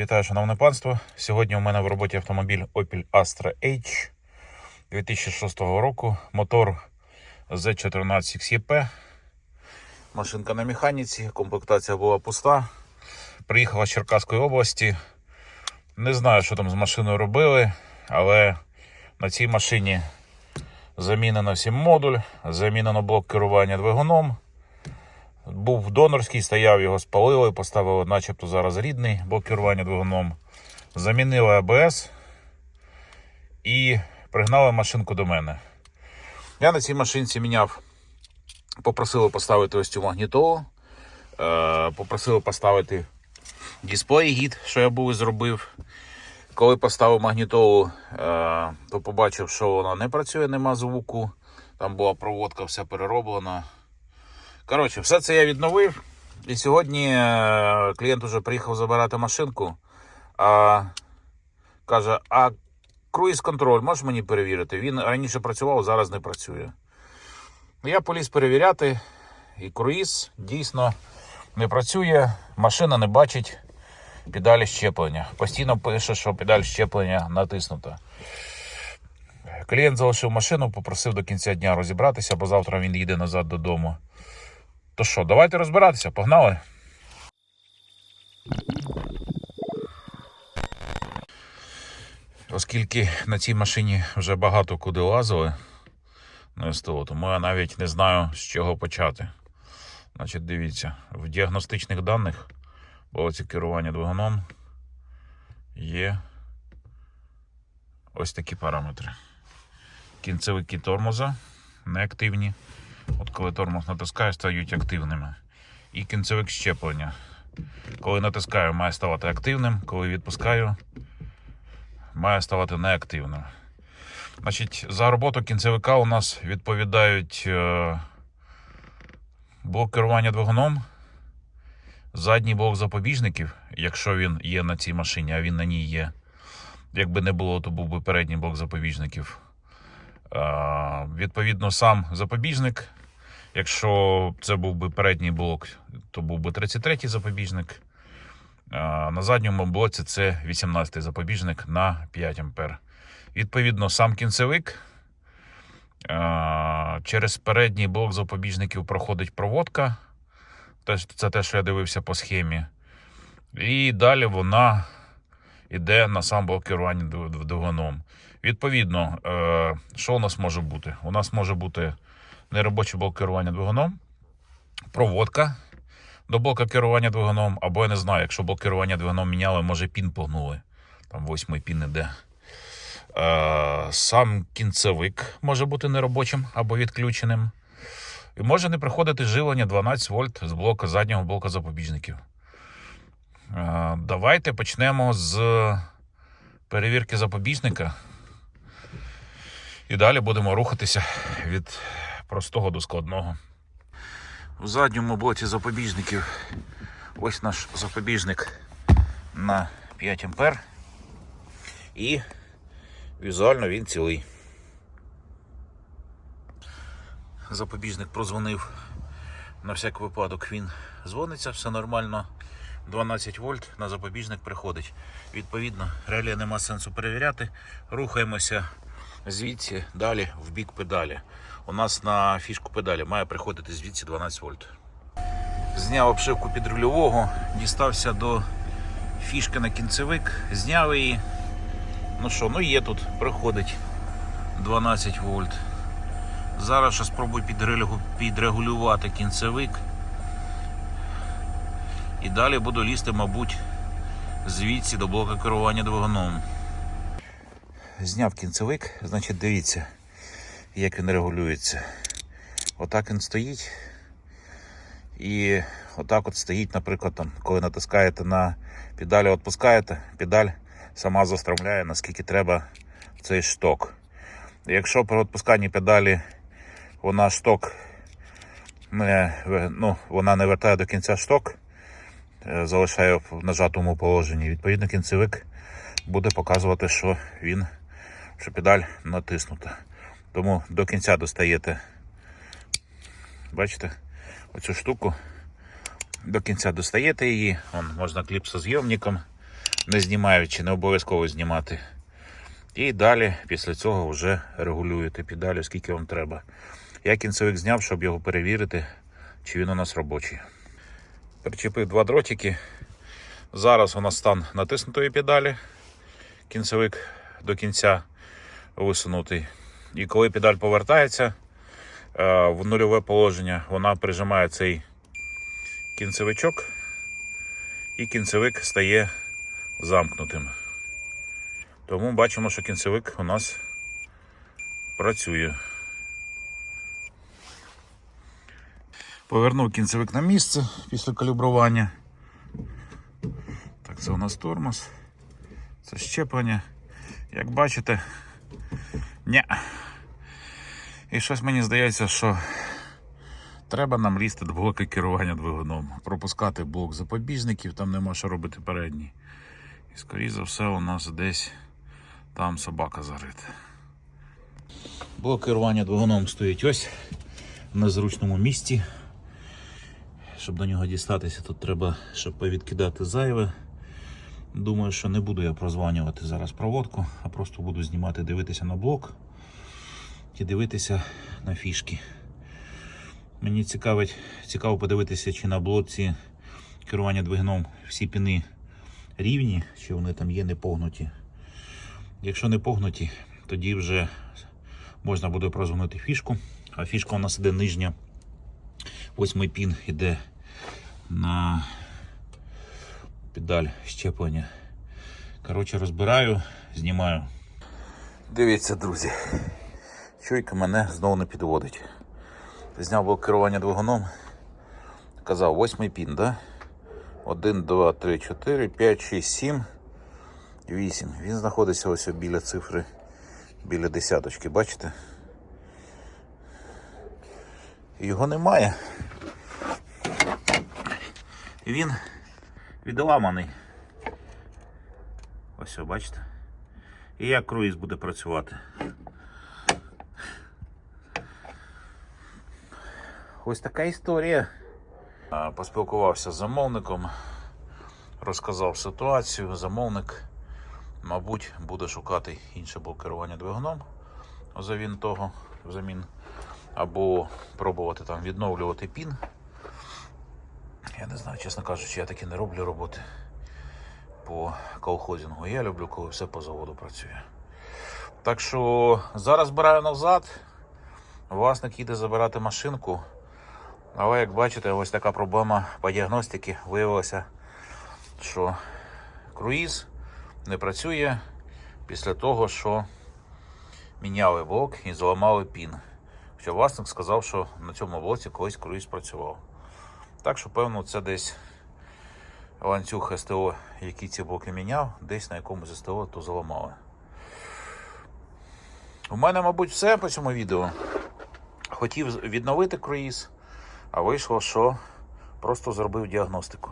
Вітаю, шановне панство. Сьогодні у мене в роботі автомобіль Opel Astra H 2006 року. Мотор Z14XEP. Машинка на механіці, комплектація була пуста. Приїхала з Черкаської області. Не знаю, що там з машиною робили, але на цій машині замінено сім модуль, замінено блок керування двигуном. Був донорський, стояв, його спалили, поставили, начебто зараз рідний блок керування двигуном. Замінили АБС і пригнали машинку до мене. Я на цій машинці міняв, попросили поставити ось цю магнітолу, е, попросили поставити дисплей гід, що я був і зробив. Коли поставив магнітолу, е, то побачив, що вона не працює, нема звуку. Там була проводка, вся перероблена. Коротше, все це я відновив. І сьогодні е, клієнт вже приїхав забирати машинку. А, каже: а круїз контроль можеш мені перевірити? Він раніше працював, зараз не працює. Я поліз перевіряти, і круїз дійсно не працює, машина не бачить педалі щеплення. Постійно пише, що педаль щеплення натиснута. Клієнт залишив машину, попросив до кінця дня розібратися, бо завтра він їде назад додому. То що, давайте розбиратися, погнали. Оскільки на цій машині вже багато куди лазили на СТО, тому я навіть не знаю, з чого почати. Значить, дивіться, в діагностичних даних блоці керування двигуном є ось такі параметри. Кінцевики тормоза неактивні. От коли тормоз натискаю, стають активними. І кінцевик щеплення. Коли натискаю, має ставати активним, коли відпускаю, має ставати неактивним. Значить, за роботу кінцевика у нас відповідають е, блок керування двигуном, задній блок запобіжників, якщо він є на цій машині, а він на ній є. Якби не було, то був би передній блок запобіжників. Відповідно, сам запобіжник. Якщо це був би передній блок, то був би 33-й запобіжник. На задньому блоці це 18-й запобіжник на 5 А. Відповідно, сам кінцевик. Через передній блок запобіжників проходить проводка. Це те, що я дивився по схемі. І далі вона йде на сам блок керування двигуном. Відповідно, е, що у нас може бути? У нас може бути неробочий блок керування двигуном, проводка до блока керування двигуном, або я не знаю, якщо блок керування двигуном міняли, може пін погнули. Там восьмий пін іде. Е, сам кінцевик може бути неробочим або відключеним. І може не приходити живлення 12 вольт з блока заднього блока запобіжників. Давайте почнемо з перевірки запобіжника. І далі будемо рухатися від простого до складного. В задньому блоці запобіжників ось наш запобіжник на 5 А. І візуально він цілий. Запобіжник прозвонив. На всяк випадок він дзвониться, все нормально. 12 вольт на запобіжник приходить. Відповідно, реле нема сенсу перевіряти. Рухаємося звідси далі в бік педалі. У нас на фішку педалі має приходити звідси 12 вольт. Зняв обшивку підрульового, дістався до фішки на кінцевик, зняв її. Ну що, ну є тут, приходить 12 вольт. Зараз спробую підрегулювати кінцевик. І далі буду лізти, мабуть, звідси до блока керування двигуном. Зняв кінцевик, значить, дивіться, як він регулюється. Отак він стоїть. І отак от стоїть, наприклад, там, коли натискаєте на педалі, відпускаєте, педаль сама застромляє, наскільки треба цей шток. Якщо при відпусканні педалі вона шток не, ну, вона не вертає до кінця шток, залишає в нажатому положенні. Відповідно, кінцевик буде показувати, що він, що педаль натиснута. Тому до кінця достаєте, бачите, оцю штуку. До кінця достаєте її, Вон, можна кліпсозйомником не знімаючи, не обов'язково знімати. І далі, після цього, вже регулюєте педалі, скільки вам треба. Я кінцевик зняв, щоб його перевірити, чи він у нас робочий. Причепив два дротики. Зараз у нас стан натиснутої педалі. Кінцевик до кінця висунутий. І коли педаль повертається е, в нульове положення, вона прижимає цей кінцевичок, і кінцевик стає замкнутим. Тому бачимо, що кінцевик у нас працює. Повернув кінцевик на місце після калібрування. Так, це у нас тормоз. Це щеплення. Як бачите, ні. І щось мені здається, що треба нам лізти до блоки керування двигуном. Пропускати блок запобіжників, там нема що робити передній. І скоріше за все у нас десь там собака зарита. Блок керування двигуном стоїть ось на зручному місці. Щоб до нього дістатися, тут треба, щоб повідкидати зайве. Думаю, що не буду я прозванювати зараз проводку, а просто буду знімати, дивитися на блок і дивитися на фішки. Мені цікавить, цікаво подивитися, чи на блоці керування двигуном всі піни рівні, чи вони там є не погнуті. Якщо не погнуті, тоді вже можна буде прозвонити фішку. А фішка у нас іде нижня. Восьмий пін іде на педаль щеплення. Коротше, розбираю, знімаю. Дивіться, друзі. Чуйка мене знову не підводить. Зняв блок керування двигуном. Казав, восьмий пін, да? 1, 2, 3, 4, 5, 6, 7, 8. Він знаходиться ось біля цифри, біля десяточки, бачите? Його немає. Він відламаний. Ось, о, бачите? І як круїз буде працювати. Ось така історія. Поспілкувався з замовником, розказав ситуацію. Замовник, мабуть, буде шукати інше блокування двигуном взамін того, взамін, або пробувати там відновлювати пін. Я не знаю, чесно кажучи, я таки не роблю роботи по колхозінгу. Я люблю, коли все по заводу працює. Так що зараз збираю назад. Власник їде забирати машинку. Але як бачите, ось така проблема по діагностиці виявилося, що круїз не працює після того, що міняли блок і зламали пін. Хоча власник сказав, що на цьому блоці колись круїз працював. Так що, певно, це десь ланцюг СТО, який ці блоки міняв, десь на якомусь СТО то заламали. У мене, мабуть, все по цьому відео. Хотів відновити круїз, а вийшло, що просто зробив діагностику.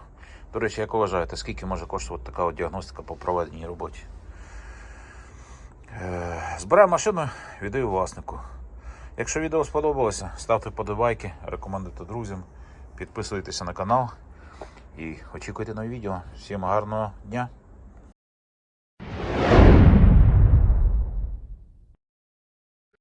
До речі, як вважаєте, скільки може коштувати така от діагностика по проведеній роботі? Е, Збираю машину, віддаю власнику. Якщо відео сподобалося, ставте подобайки, рекомендуйте друзям, підписуйтеся на канал і очікуйте нові відео. Всім гарного дня!